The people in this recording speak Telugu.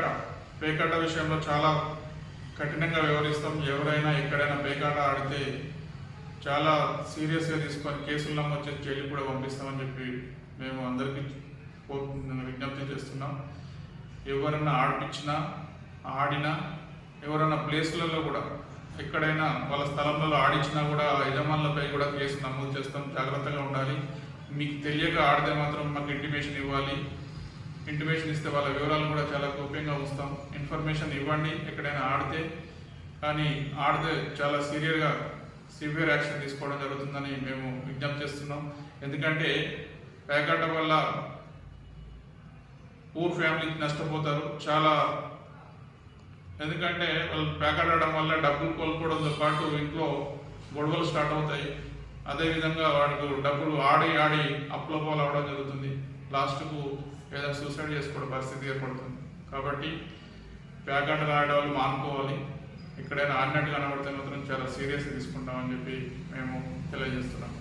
పేకాట. పేకాట విషయంలో చాలా కఠినంగా వ్యవహరిస్తాం. ఎవరైనా ఎక్కడైనా పేకాట ఆడితే చాలా సీరియస్గా తీసుకొని కేసులు నమోదు చేసి జైలు కూడా పంపిస్తామని చెప్పి మేము అందరికీ విజ్ఞప్తి చేస్తున్నాం. ఎవరైనా ఆడిపించినా ఆడినా ఎవరైనా ప్లేసులలో కూడా ఎక్కడైనా వాళ్ళ స్థలంలో ఆడించినా కూడా యజమానులపై కూడా కేసు నమోదు చేస్తాం. జాగ్రత్తగా ఉండాలి. మీకు తెలియక ఆడితే మాత్రం మాకు ఇంటిమేషన్ ఇవ్వాలి. ఇంటిమేషన్ ఇస్తే వాళ్ళ వివరాలు కూడా చాలా గోప్యంగా ఉంచుతాం ఇన్ఫర్మేషన్ ఇవ్వండి ఎక్కడైనా ఆడితే. కానీ ఆడితే చాలా సీరియర్గా సివియర్ యాక్షన్ తీసుకోవడం జరుగుతుందని మేము విజ్ఞప్తి చేస్తున్నాం. ఎందుకంటే పేకాట వల్ల పూర్ ఫ్యామిలీకి నష్టపోతారు. చాలా ఎందుకంటే వాళ్ళు పేకాడడం వల్ల డబ్బులు కోల్పోవడంతో పాటు ఇంట్లో గొడవలు స్టార్ట్ అవుతాయి. అదేవిధంగా వాడికి డబ్బులు ఆడి ఆడి అప్పుల పాలు అవడం జరుగుతుంది. లాస్ట్కు ఏదైనా సూసైడ్ చేసుకోవడం పరిస్థితి ఏర్పడుతుంది. కాబట్టి పేకాటలు ఆడే వాళ్ళు మానుకోవాలి. ఎక్కడైనా ఆడినట్టు కనబడితే మాత్రం చాలా సీరియస్గా తీసుకుంటామని చెప్పి మేము తెలియజేస్తున్నాం.